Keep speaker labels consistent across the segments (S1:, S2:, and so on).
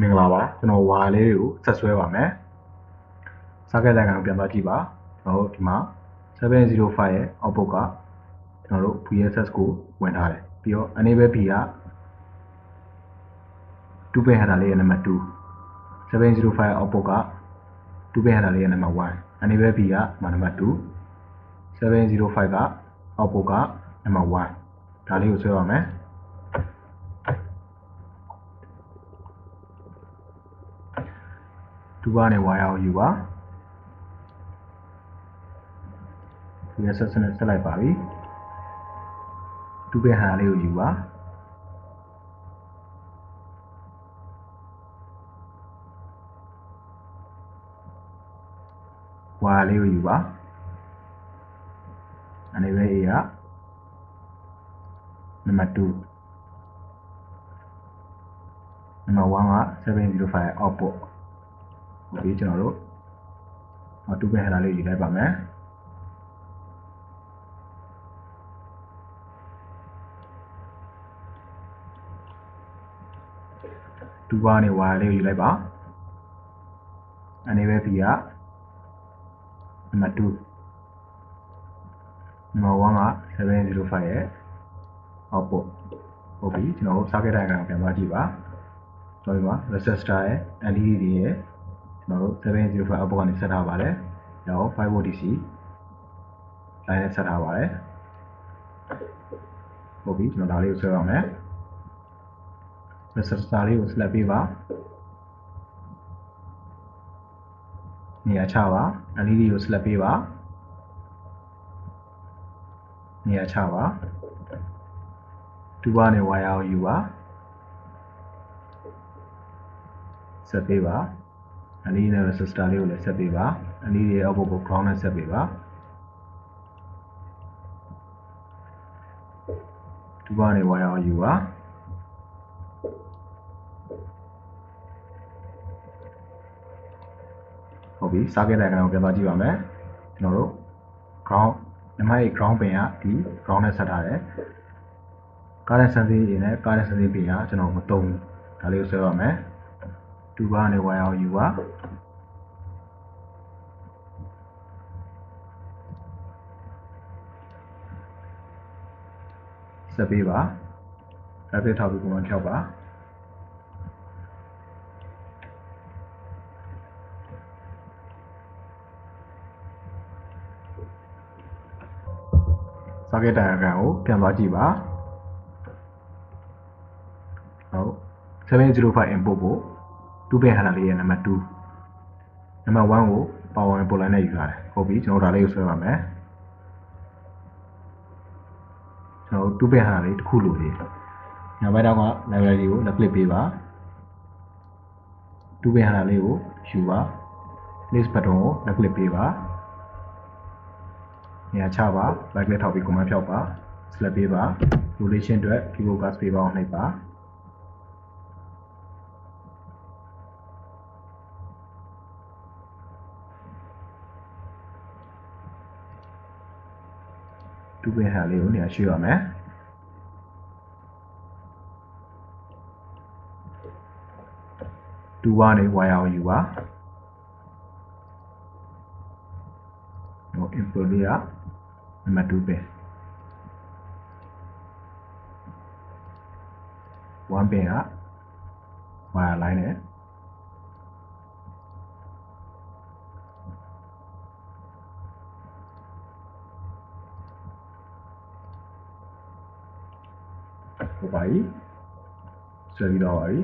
S1: မင်္ဂလာပါကျွန်တော်ဝါလေးတွေကိုဆက်ဆွဲပါမယ်စားခဲ့တဲ့ကောင်ပြန်သွားကြည့်ပါကျွန်တော်တို့ဒီမှာ705ရဲ့ output ကကျွန်တော်တို့ VSS ကိုဝင်ထားတယ်ပြီးတော့ enable B က2 bit header လေးရဲ့ number 2 705ရဲ့ output က2 bit header လေးရဲ့ number 1 enable B က number 2 705က output က number 1ဒါလေးကိုဆွဲပါမယ် တူပါနဲ့ဝါယာကိုယူပါဒီဆက်စနဲ့ဆက်လိုက်ပါပြီတူပဲဟာလေးကိုယူပါဝါလေးကိုယူပါအနေပဲ A ကနံပါတ်2နံပါတ်1က705 output ဟုတ်ပြီကျွန်တော်တို့ဟောတူပဲဟလာလေးယူလိုက်ပါမယ်တူပါနဲ့ဝါလေးကိုယူလိုက်ပါအနေပဲဒီကနံပါတ်2နံပါတ်1က705ရဲ့ output ဟုတ်ပြီကျွန်တော်တို့ circuit diagram ပြန်သွားကြည့်ပါဆိုပြီးပါ resistor ရဲ့ LED တွေရဲ့ ကျွန်တော်တို့705 output ကနေဆက်ထားပါတယ်။ဒါကို5 volt DC line နဲ့ဆက်ထားပါတယ်။ဟုတ်ပြီကျွန်တော်ဒါလေးကိုဆွဲပါမယ်။ resistor လေးကို slap ပေးပါ။နေရာချပါ LED ကို slap ပေးပါ။နေရာချပါ။တူပါနဲ့ wire ကိုယူပါ။ဆက်ပေးပါ။ LED နဲ့ resistor လေးကိုလည်းဆက်ပေးပါ LED ရဲ့ output ကို ground နဲ့ဆက်ပေးပါဒီပါနေဝါရအောင်ယူပါဟုတ်ပြီ circuit diagram ကိုပြန်သွားကြည့်ပါမယ်ကျွန်တော်တို့ ground ညီမရဲ့ ground pin ကဒီ ground နဲ့ဆက်ထားတယ် current sensing တွေနဲ့ current sensing pin ကကျွန်တော်မသုံးဘူးဒါလေးကိုဆွဲပါမယ် တူပါနဲ့ဝါရအောင်ယူပါဆက်ပေးပါအဲ့ဒီထောက်ပြီးပုံမှန်ဖြောက်ပါစာကေတာဂရမ်ကိုပြန်သွားကြည့်ပါဟုတ်705 input ကို 2 bit handle လေးရဲ့နံပါတ်2နံပါတ်1ကို power input line နဲ့ယူထားတယ်ဟုတ်ပြီကျွန်တော်ဒါလေးကိုဆွဲပါမယ်ကျွန်တော်2 bit handle လေးတစ်ခုလိုသေးတယ်ညဘက်တော့က library ကို left click ပေးပါ2 bit handle လေးကိုယူပါ list button ကို left click ပေးပါနေရာချပါ right click ထောက်ပြီး command ဖြောက်ပါ select ပေးပါ rotation အတွက် keyboard pass ပေးပါအောင်နှိပ်ပါ တူပင်ဟာလေးကိုနေရာရွှေ့ရမယ်တူဝါနေဝါယာကိုယူပါဟို input လေးကနံပါတ်2ပင်1ပင်ကဝါယာ line နဲ့ ဟိုပါကြီးဆွဲပြီးတော့ပါပြီ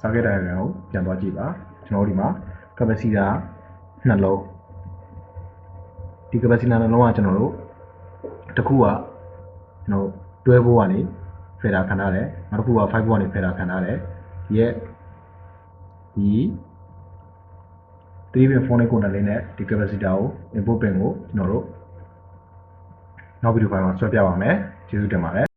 S1: စာကေတိုင်းကိုပြန်သွားကြည့်ပါကျွန်တော်တို့ဒီမှာ capacitor နှလုံးဒီ capacitor နှလုံးကကျွန်တော်တို့တစ်ခုကကျွန်တော်တွဲဖို့ကနေ fader ခံထားတယ်နောက်တစ်ခုက5ဖို့ကနေ fader ခံထားတယ်ဒီရဲ့ဒီ3 pin phone ကိုနယ်လေးနဲ့ဒီ capacitor ကို input pin ကိုကျွန်တော်တို့ နောက်ဗီဒီယိုဖိုင်မှာဆွဲပြပါမယ်ကျေးဇူးတင်ပါတယ်